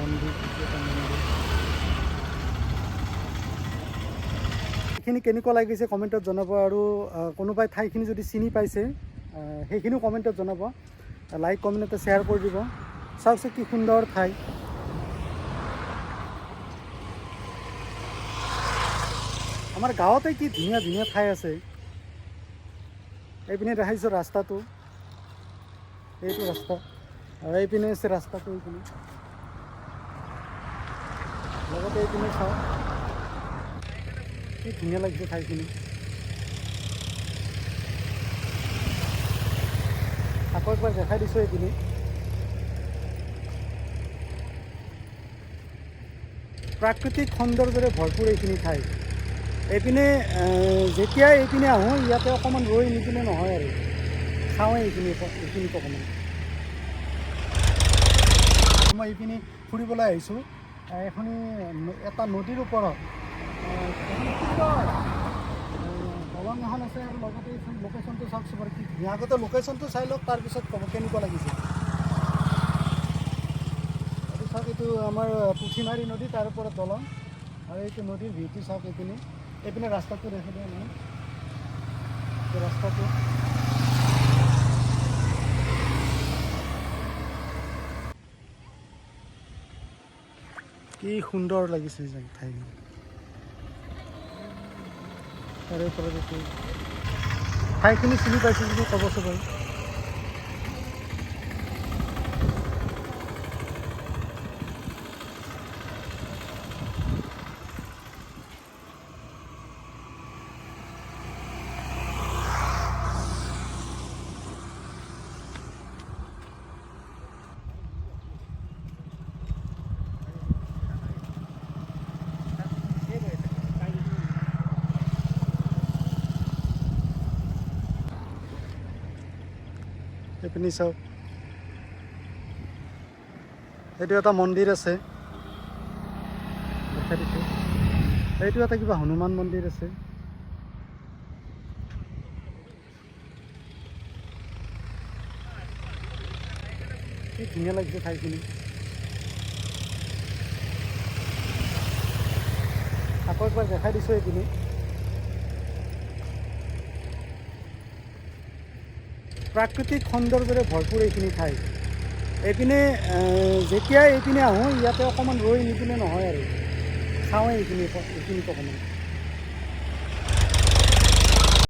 মন্দিৰ এইটো এইখিনি কেনেকুৱা লাগিছে কমেণ্টত জনাব আৰু কোনোবাই ঠাইখিনি যদি চিনি পাইছে সেইখিনিও কমেণ্টত জনাব। লাইক কমেণ্ট এটা শ্বেয়াৰ কৰি দিব। চাওকচোন কি সুন্দৰ ঠাই। আমাৰ গাঁৱতে কি ধুনীয়া ধুনীয়া ঠাই আছে। এইপিনে দেখাইছোঁ ৰাস্তাটো। এইটো ৰাস্তা। এইপিনে আছে ৰাস্তাটো এইপিনে। লগতে এইপিনে চাওঁ। কি ধুনীয়া লাগিছে ঠাইখিনি। আকৌ একবাৰ দেখাই দিছোঁ এইপিনে। প্ৰাকৃতিক সৌন্দৰ্যৰে ভৰপূৰ এইখিনি ঠাই। এইপিনে আহ, যেতিয়া এইপিনে আহোঁ ইয়াতে অকণমান ৰৈ নিপিনে নহয় আৰু। চাওঁৱেই এইখিনি এইখিনিত অকণমান মই এইপিনে ফুৰিবলৈ আহিছোঁ। আহ, এখনি এটা নদীৰ ওপৰত দলং এখন আছে, আৰু লগতে লোকেশ্যনটো চাওকচোন বাৰু কি ধুনীয়া আগতে লোকেশ্যনটো চাই লওক তাৰপিছত ক'ব কেনেকুৱা লাগিছে। এইটো চাওক, এইটো আমাৰ পুঠিমাৰী নদী, তাৰ ওপৰত দলং। আৰু এইটো নদীৰ ভিউটো চাওক এইপিনে। এইপিনে ৰাস্তাটো দেখা দিয়া নহয়। ৰাস্তাটো। কি সুন্দৰ লাগিছে ঠাইখিনি তাৰে ওপৰত ঠাইখিনি চিনি পাইছোঁ যদি ক'বচোন বাৰু। এইপিনি চাওক। এইটো এটা মন্দিৰ আছে। দেখাই দিছোঁ। এইটো এটা কিবা হনুমান মন্দিৰ আছে। কি ধুনীয়া লাগিছে ঠাইখিনি। আকৌ একবাৰ দেখাই দিছোঁ এইখিনি। প্ৰাকৃতিক সৌন্দৰ্যৰে ভৰপূৰ এইখিনি ঠাই। এইপিনে যেতিয়া এইপিনে আহোঁ, ইয়াতে অকণমান ৰৈ নিপিনে নহয় আৰু। চাওঁৱেই এইখিনি এইখিনিত অকণমান